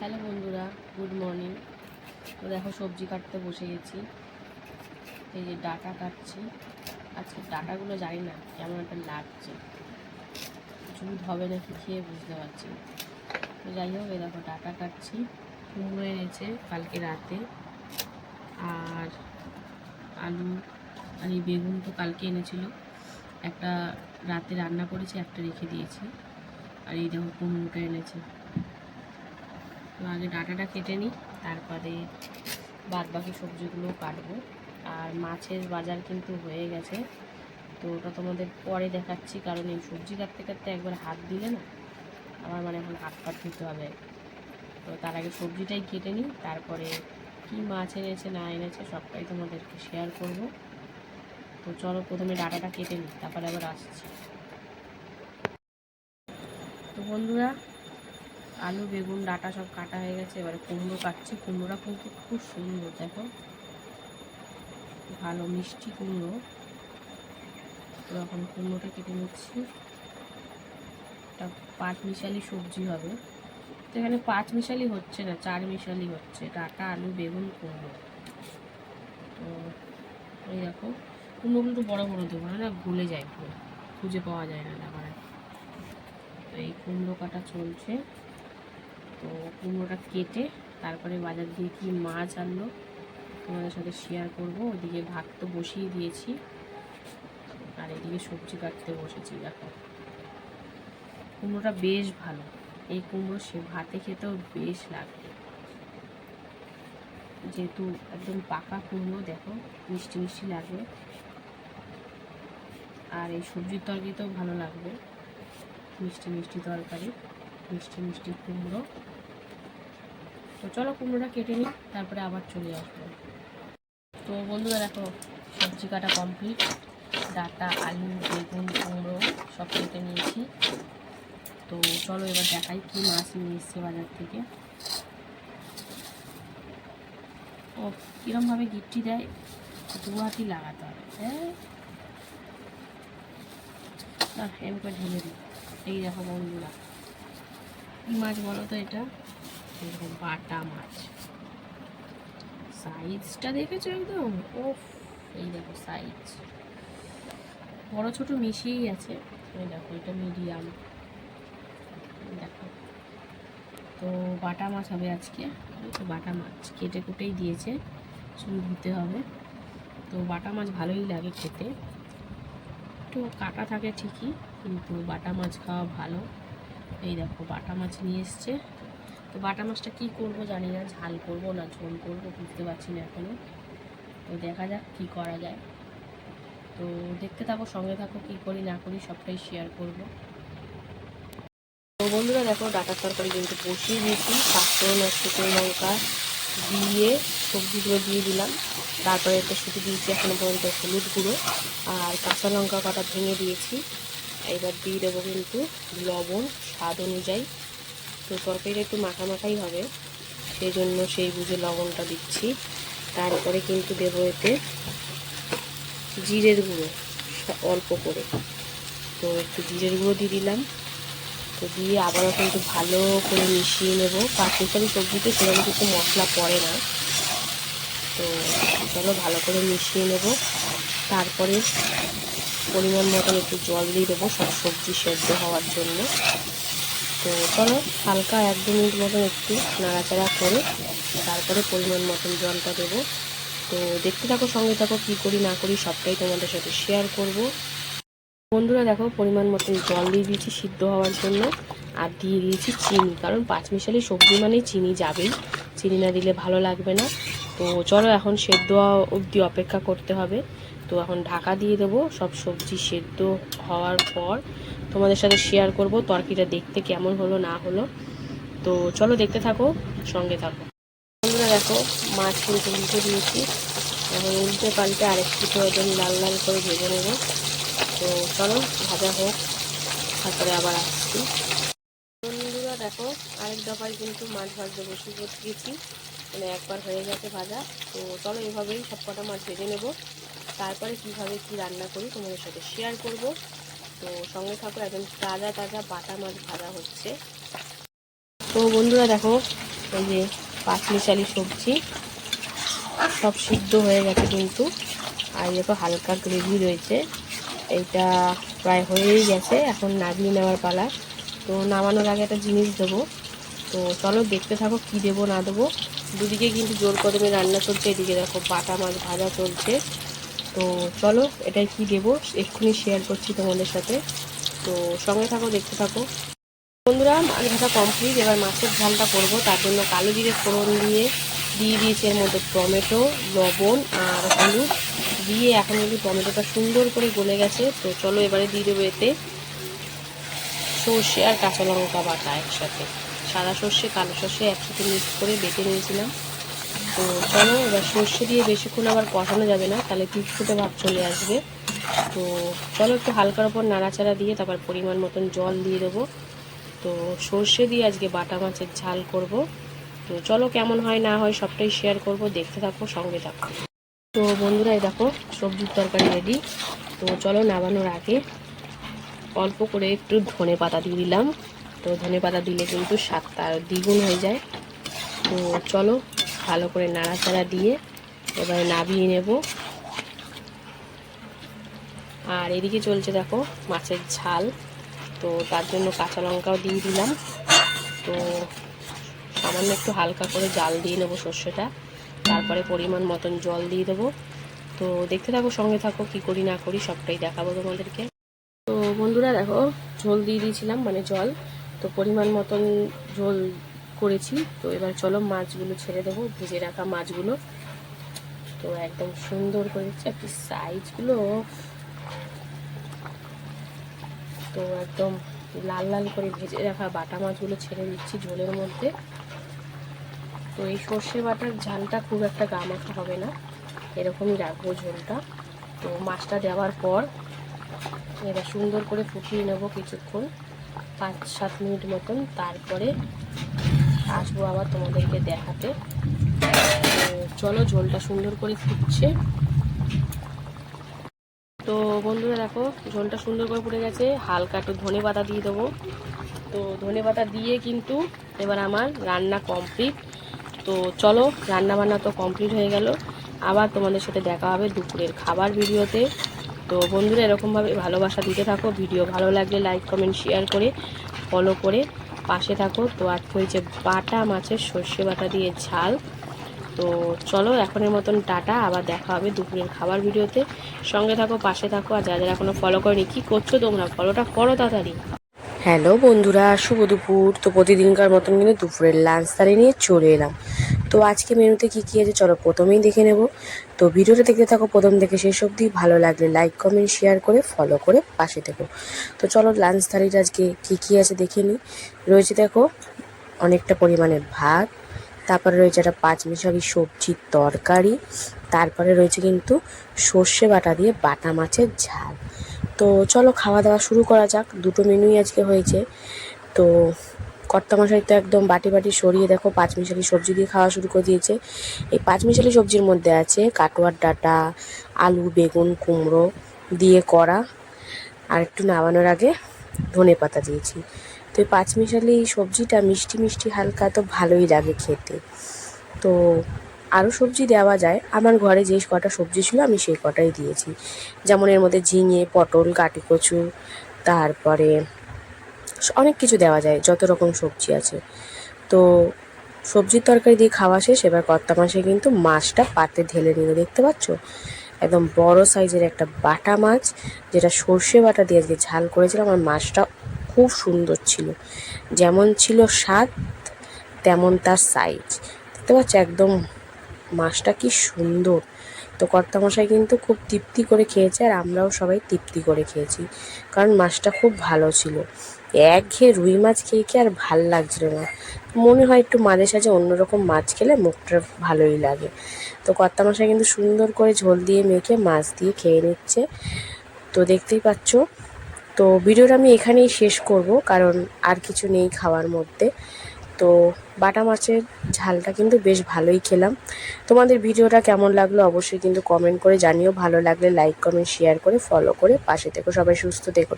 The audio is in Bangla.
হ্যালো বন্ধুরা, গুড মর্নিং। তো দেখো, সবজি কাটতে বসে গেছি। এই যে ডাটা কাটছি। আজকে ডাটাগুলো জানি না, কেমন একটা লাগছে। জুদ হবে নাকি খেয়ে বুঝতে পারছি তো যাই হোক, এই দেখো, ডাটা কাটছি। কুমড়ো এনেছে কালকে রাতে। আর আলু আর এই বেগুন তো কালকে এনেছিল। একটা রাতে রান্না করেছি, একটা রেখে দিয়েছি। আর এই দেখো, কুমড়োটা এনেছে। তো আগে ডাটাটা কেটে নিই, তারপরে বাদ বাকি সবজিগুলো কাটবো। আর মাছের বাজার কিন্তু হয়ে গেছে, তো ওটা তোমাদের পরে দেখাচ্ছি, কারণ এই সবজি কাটতে কাটতে একবার হাত দিলে না, আমার মানে এখন হাত পাত ধুতে হবে। তো তার আগে সবজিটাই কেটে নিই, তারপরে কি মাছ এনেছে, না এনেছে, সবটাই তোমাদেরকে শেয়ার করব। তো চলো প্রথমে ডাটাটা কেটে নিই, তারপরে আবার আসছি। তো বন্ধুরা আলু, বেগুন, ডাটা সব কাটা হয়ে গেছে। এবারে কুমড়ো কাটছি। কুমড়োটা কিন্তু খুব সুন্দর, দেখো। ভালো মিষ্টি কুমড়ো। এখন কুমড়োটা কেটে নিচ্ছি। এটা পাঁচ মিশালি সবজি হবে। তো এখানে পাঁচ মিশালি হচ্ছে না, চার মিশালি হচ্ছে। ডাটা, আলু, বেগুন, কুমড়ো। তো এই দেখো, কুমড়ো কিন্তু বড়ো বড়ো দেবো না গলে যায় খুঁজে পাওয়া যায় না এই কুমড়ো কাটা চলছে। তো কুমড়োটা কেটে তারপরে বাজার দিয়ে কি মাছ আনলো তোমাদের সাথে শেয়ার করব। ওদিকে ভাত তো বসিয়ে দিয়েছি। আর এদিকে সবজি কাটতে বসেছি, দেখো। কুমড়োটা বেশ ভালো। এই কুমড়ো সে ভাতে খেতেও বেশ লাগবে যেহেতু একদম পাকা কুমড়ো, দেখো, মিষ্টি মিষ্টি লাগবে আর এই সবজির তরকারিতেও ভালো লাগবে। মিষ্টি মিষ্টি তরকারি, মিষ্টি মিষ্টি কুমড়ো। তো চলো কুমড়োটা কেটে নিই, তারপরে আবার চলে আসব। তো বন্ধুরা দেখো, সবজি কাটা কমপ্লিট ডাটা, আলু, বেগুন, কুমড়ো সব কেটে নিয়েছি। তো চলো এবার দেখাই কি মাছ নিয়ে বাজার থেকে। ও, কীরমভাবে গিট্টি দেয়? দু হাতি লাগাতে হবে হ্যাঁ? না এম করে ঢেলে দিই। এই দেখো বন্ধুরা, কি মাছ বলো তো এটা? এরকম বাটা মাছ। সাইজটা দেখেছ একদম? ও এই দেখো সাইজ বড় ছোট মিশিয়েই আছে। এই দেখো, এটা মিডিয়াম দেখো। তো বাটা মাছ হবে আজকে। তো বাটা মাছ। কেটে কুটেই দিয়েছে। শুধু ধুতে হবে। তো বাটা মাছ ভালোই লাগে খেতে। একটু কাটা থাকে ঠিকই, কিন্তু বাটা মাছ খাওয়া ভালো। এই দেখো, বাটা মাছ নিয়ে এসছে। তো বাটা মাছটা কী করব জানি না, ঝাল করব না, ঝোল করব বুঝতে পারছি না এখনও তো দেখা যাক কী করা যায়। তো দেখতে থাকো, সঙ্গে থাকো, কী করি না করি সবটাই শেয়ার করব। তো বন্ধুরা দেখো, ডাটার তরকারি কিন্তু বসিয়ে দিয়েছি। পাঁচফোড়ন আর শুকনো লঙ্কা দিয়ে সবজিগুলো দিয়ে দিলাম। তারপরে একটা শুধু দিয়েছি এখনও পর্যন্ত হলুদ গুঁড়ো আর কাঁচা লঙ্কা কটা ভেঙে দিয়েছি। এবার দিয়ে দেবো কিন্তু লবণ স্বাদ অনুযায়ী। তো তরকারিটা একটু মাখা মাখাই হবে সেই জন্য সেই বুঝে লবণটা দিচ্ছি। তারপরে কিন্তু দেবো এতে জিরের গুঁড়ো অল্প করে। তো একটু জিরের গুঁড়ো দিয়ে দিলাম। তো দিয়ে আবারও কিন্তু ভালো করে মিশিয়ে নেব। পাঁচমিশালি সবজিতে সেরকম কিছু মশলা পড়ে না। তো চলো ভালো করে মিশিয়ে নেব। তারপরে পরিমাণ মতন একটু জল দিয়ে দেবো সব সবজি সেদ্ধ হওয়ার জন্য। তো চলো, হালকা এক দু মিনিট মতন একটু নাড়াচাড়া করে তারপরে পরিমাণ মতন জলটা দেবো। তো দেখতে থাকো, সঙ্গে থাকো, কী করি না করি সবটাই তোমাদের সাথে শেয়ার করব। বন্ধুরা দেখো, পরিমাণ মতন জল দিয়ে দিয়েছি সিদ্ধ হওয়ার জন্য আর দিয়ে দিয়েছি চিনি। কারণ পাঁচমিশালি সবজি মানেই চিনি যাবেই, চিনি না দিলে ভালো লাগবে না। তো চলো, এখন সেদ্ধ অবধি অপেক্ষা করতে হবে। তো এখন ঢাকা দিয়ে দেবো সব সবজি সেদ্ধ হওয়ার পর। তোমাদের সাথে শেয়ার করব তরকিটা দেখতে কেমন হলো, না হলো। তো চলো দেখতে থাকো, সঙ্গে থাকো। বন্ধুরা দেখো, মাছ কিন্তু উল্টে দিয়েছি। এখন উল্টে পাল্টে পিঠে একদম লাল লাল করে ভেজে নেব। তো চলো, ভাজা হোক, তারপরে আবার আসছি। বন্ধুরা দেখো, আরেক দফায় কিন্তু মাছ ভাজতে বসে গেছি মানে একবার হয়ে গেছে ভাজা। তো চলো এভাবেই সব কটা মাছ ভেজে নেব। তারপরে কীভাবে কি রান্না করি তোমাদের সাথে শেয়ার করব। তো সঙ্গে থাকো, একদম তাজা তাজা বাটা মাছ ভাজা হচ্ছে। তো বন্ধুরা দেখো, এই যে পাঁচমিশালি সবজি, সব সিদ্ধ হয়ে গেছে কিন্তু। আর দেখো হালকা গ্রেভি রয়েছে, এইটা প্রায় হয়েই গেছে, এখন নামিয়ে নেওয়ার পালা। তো নামানোর আগে একটা জিনিস দেবো। তো চলো দেখতে থাকো কি দেবো না দেবো। দুদিকে কিন্তু জোর কদমে রান্না চলছে, এদিকে দেখো বাটা মাছ ভাজা চলছে। তো চলো, এটাই কি দেবো, এক্ষুনি শেয়ার করছি তোমাদের সাথে। তো সঙ্গে থাকো, দেখতে থাকো। বন্ধুরা মাছ ভাজা কমপ্লিট এবার মাছের ঝালটা করব। তার জন্য কালো জিরে ফোড়ন দিয়ে দিয়ে দিয়েছি এর মধ্যে টমেটো, লবণ আর হলুদ। দিয়ে এখন কিন্তু টমেটোটা সুন্দর করে গলে গেছে, তো চলো এবারে দিয়ে দেবো এতে সর্ষে আর কাঁচা লঙ্কা বাটা একসাথে। সাদা সর্ষে, কালো সর্ষে একসাথে মিক্স করে বেটে নিয়েছিলাম। তো চলো, এবার সর্ষে দিয়ে বেশিক্ষণ আবার কষানো যাবে না, তাহলে ফুটফুটে ভাব চলে আসবে। তো চলো একটু হালকার ওপর নাড়াচাড়া দিয়ে তারপর পরিমাণ মতন জল দিয়ে দেবো। তো সর্ষে দিয়ে আজকে বাটা মাছের ঝাল করব। তো চলো, কেমন হয় না হয় সবটাই শেয়ার করব, দেখতে থাকো, সঙ্গে থাকো। তো বন্ধুরা, এই দেখো, সবজির তরকারি রেডি তো চলো, নামানোর আগে অল্প করে একটু ধনে পাতা দিয়ে দিলাম। তো ধনে পাতা দিলে কিন্তু স্বাদটা দ্বিগুণ হয়ে যায়। তো চলো ভালো করে নাড়াচাড়া দিয়ে এবারে নাবিয়ে নেব। আর এদিকে চলছে দেখো মাছের ঝাল। তো তার জন্য কাঁচা লঙ্কাও দিয়ে দিলাম। তো সামান্য একটু হালকা করে জাল দিয়ে নেব সর্ষেটা। তারপরে পরিমাণ মতন জল দিয়ে দেবো। তো দেখতে থাকো, সঙ্গে থাকো, কি করি না করি, সবটাই দেখাবো তোমাদেরকে। তো বন্ধুরা দেখো, ঝোল দিয়ে দিয়েছিলাম মানে জল। তো পরিমাণ মতন ঝোল করেছি। তো এবার চলো মাছগুলো ছেড়ে দেবো, ভেজে রাখা মাছগুলো। তো একদম সুন্দর করে দিচ্ছি একটু সাইজগুলো তো একদম লাল লাল করে ভেজে রাখা বাটা মাছগুলো ছেড়ে দিচ্ছি ঝোলের মধ্যে। তো এই সর্ষে বাটার ঝালটা খুব একটা গামাখা হবে না, এরকমই রাখব ঝোলটা। তো মাছটা দেওয়ার পর এবার সুন্দর করে ফুটিয়ে নেব কিছুক্ষণ, পাঁচ সাত মিনিট মতন। তারপরে আসব আবার তোমাদেরকে দেখাতে। চলো ঝোলটা সুন্দর করে ফুটছে। তো বন্ধুরা দেখো, ঝোলটা সুন্দর করে ফুটে গেছে। হালকা একটু ধনে পাতা দিয়ে দেবো। তো ধনে পাতা দিয়ে কিন্তু এবার আমার রান্না কমপ্লিট তো চলো রান্না বান্না তো কমপ্লিট হয়ে গেল। আবার তোমাদের সাথে দেখা হবে দুপুরের খাবার ভিডিওতে। তো বন্ধুরা এরকমভাবে ভালোবাসা দিতে থাকো। ভিডিও ভালো লাগলে লাইক কমেন্ট শেয়ার করে ফলো করে পাশে থাকো। তো আজকে ওই যে বাটা মাছের সর্ষে বাটা দিয়ে ঝাল। তো চলো, এখনের মতন টাটা। আবার দেখা হবে দুপুরের খাবার ভিডিওতে। সঙ্গে থাকো, পাশে থাকো। আর যাদের যারা এখনও ফলো করেনি, কী করছ তোমরা? ফলোটা করো তাড়াতাড়ি। হ্যালো বন্ধুরা, শুভ দুপুর। তো প্রতিদিনকার মতন কিন্তু দুপুরের লাঞ্চ তারি নিয়ে চলে এলাম। তো আজকে মেনুতে কী কী আছে চলো প্রথমেই দেখে নেব। তো ভিডিওটা দেখতে থাকো, প্রথম থেকে শেষ অবধি। ভালো লাগলে লাইক কমেন্ট শেয়ার করে ফলো করে পাশে থেকো। তো চলো লাঞ্চ থালিটা আজকে কী কী আছে দেখে নিই। রয়েছে দেখো অনেকটা পরিমাণে ভাত, তারপরে রয়েছে একটা পাঁচমিশালি সবজির তরকারি, তারপরে রয়েছে কিন্তু সর্ষে বাটা দিয়ে বাটা মাছের ঝাল। তো চলো খাওয়া দাওয়া শুরু করা যাক। দুটো মেনুই আজকে হয়েছে। তো কর্তামশাই তো একদম বাটি বাটি সরিয়ে দেখো, পাঁচমিশালি সবজি দিয়ে খাওয়া শুরু করে দিয়েছে। এই পাঁচমিশালি সবজির মধ্যে আছে কাটোয়ার ডাঁটা, আলু, বেগুন, কুমড়ো দিয়ে করা আর একটু নামানোর আগে ধনে পাতা দিয়েছি। তো এই পাঁচমিশালি সবজিটা মিষ্টি মিষ্টি হালকা তো ভালোই লাগে খেতে। তো আরও সবজি দেওয়া যায়। আমার ঘরে যে কটা সবজি ছিল আমি সেই কটাই দিয়েছি। যেমন এর মধ্যে ঝিঙে, পটল, কাটি কচু, তারপরে অনেক কিছু দেওয়া যায়, যত রকম সবজি আছে। তো সবজির তরকারি দিয়ে খাওয়া শেষ, এবার কর্তা মাসে কিন্তু মাছটা পাতে ঢেলে নিয়ে, দেখতে পাচ্ছ? একদম বড় সাইজের একটা বাটা মাছ, যেটা সর্ষে বাটা দিয়ে আজকে ঝাল করেছিলাম, আর মাছটা খুব সুন্দর ছিল। যেমন ছিল স্বাদ, তেমন তার সাইজ দেখতে পাচ্ছ? একদম মাছটা কি সুন্দর। তো কর্তামশাই কিন্তু খুব তৃপ্তি করে খেয়েছে আর আমরাও সবাই তৃপ্তি করে খেয়েছি। কারণ মাছটা খুব ভালো ছিল। এক ঘেয়ে রুই মাছ খেয়ে খেয়ে আর ভালো লাগছিল না। মনে হয় একটু মাঝে সাঝে অন্যরকম মাছ খেলে মুখটা ভালোই লাগে। তো কর্তামশাই কিন্তু সুন্দর করে ঝোল দিয়ে মেখে মাছ দিয়ে খেয়ে নিচ্ছে। তো দেখতেই পাচ্ছ। তো ভিডিওটা আমি এখানেই শেষ করব, কারণ আর কিছু নেই খাওয়ার মধ্যে। তো বাটা মাছের ঝালটা কিন্তু বেশ ভালোই খেলাম। তোমাদের ভিডিওটা কেমন লাগল অবশ্যই কিন্তু কমেন্ট করে জানিও। ভালো লাগলে লাইক কমেন্ট শেয়ার করে ফলো করে পাশে থেকো। সবাই সুস্থ থেকো।